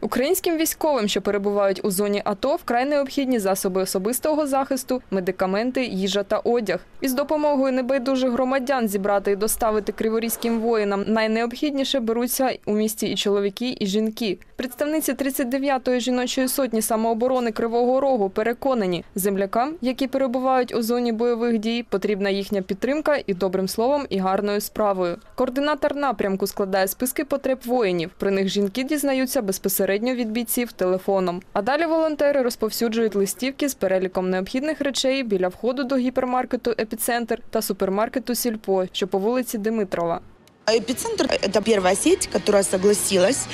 Українським військовим, що перебувають у зоні АТО, вкрай необхідні засоби особистого захисту, медикаменти, їжа та одяг. Із допомогою небайдужих громадян зібрати і доставити криворізьким воїнам найнеобхідніше беруться у місті і чоловіки, і жінки. Представниці 39-ї жіночої сотні самооборони Кривого Рогу переконані, землякам, які перебувають у зоні бойових дій, потрібна їхня підтримка і добрим словом, і гарною справою. Координатор напрямку складає списки потреб воїнів. Про них жінки дізнаються безпосередньо від бійців телефоном. А далі волонтери розповсюджують листівки з переліком необхідних речей біля входу до гіпермаркету Епіцентр та супермаркету Сільпо, що по вулиці Димитрова. Эпицентр – это первая сеть, которая согласилась,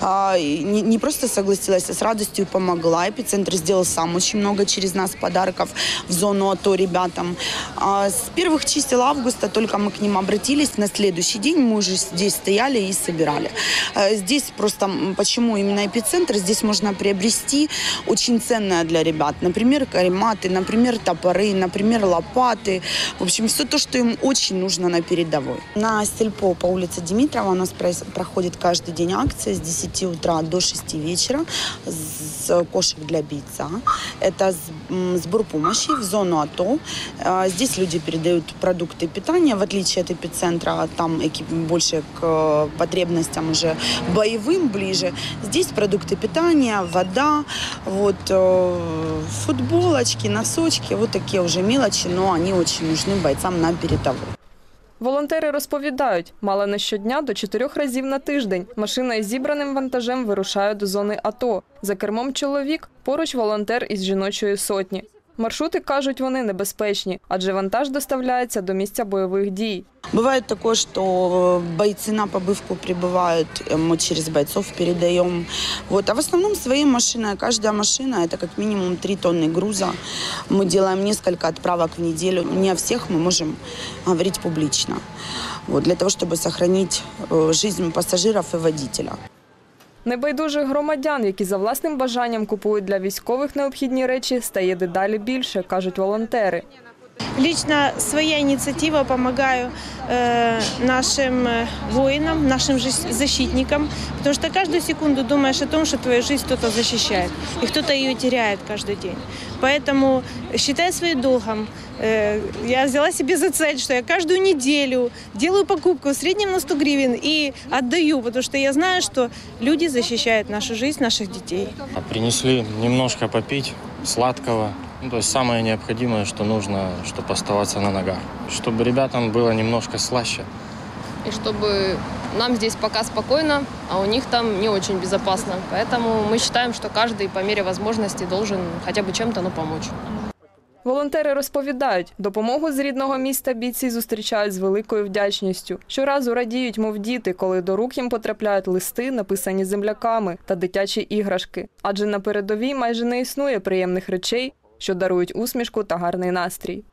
а, не, просто согласилась, а с радостью помогла. Эпицентр сделал сам очень много через нас подарков в зону АТО ребятам. А с первых чисел августа только мы к ним обратились. На следующий день мы уже здесь стояли и собирали. А, Здесь просто, почему именно эпицентр, здесь можно приобрести очень ценное для ребят. Например, карематы, например, топоры, например, лопаты. В общем, все то, что им очень нужно на передовой. На Сельпо по улице Димитрова у нас проис- проходит каждый день акция с 10 утра до 6 вечера с кошек для бойца. Это с- м, сбор помощи в зону АТО. А, Здесь люди передают продукты питания, в отличие от эпицентра, там экип больше к э, потребностям уже боевым ближе. Здесь продукты питания, вода, вот э, футболочки, носочки, вот такие уже мелочи, но они очень нужны бойцам на передовой. Волонтери розповідають, мало не щодня до чотирьох разів на тиждень машина із зібраним вантажем вирушає до зони АТО. За кермом чоловік, поруч волонтер із жіночої сотні. Маршрути, кажуть вони, небезпечні, адже вантаж доставляється до місця бойових дій. Бывает такое, что э, бойцы на побывку прибывают, э, мы через бойцов передаем. Вот. А в основном своей машиной. Каждая машина – это как минимум 3 тонны груза. Мы делаем несколько отправок в неделю. Не о всех мы можем говорить публично. Вот. Для того, чтобы сохранить э, жизнь пассажиров и водителя. Небайдужих громадян, які за власним бажанням купують для військових необхідні речі, стає дедалі більше, кажуть волонтери. Лично своя инициатива помогаю э, нашим э, воинам, нашим жи- защитникам, потому что каждую секунду думаешь о том, что твою жизнь кто-то защищает, и кто-то ее теряет каждый день. Поэтому считай своим долгом. Э, я взяла себе за цель, что я каждую неделю делаю покупку в среднем на 100 гривен и отдаю, потому что я знаю, что люди защищают нашу жизнь, наших детей. А Принесли немножко попить сладкого. Ну, то есть самое необходимое, что нужно, чтобы оставаться на ногах. Чтобы ребятам было немножко слаще. и чтобы нам здесь пока спокойно, а у них там не очень безопасно. Поэтому мы считаем, что каждый по мере возможности должен хотя бы чем-то ну, помочь. Волонтери розповідають, допомогу з рідного міста бійці зустрічають з великою вдячністю. Щоразу радіють, мов діти, коли до рук їм потрапляють листи, написані земляками та дитячі іграшки. Адже на передовій майже не існує приємних речей, що дарують усмішку та гарний настрій.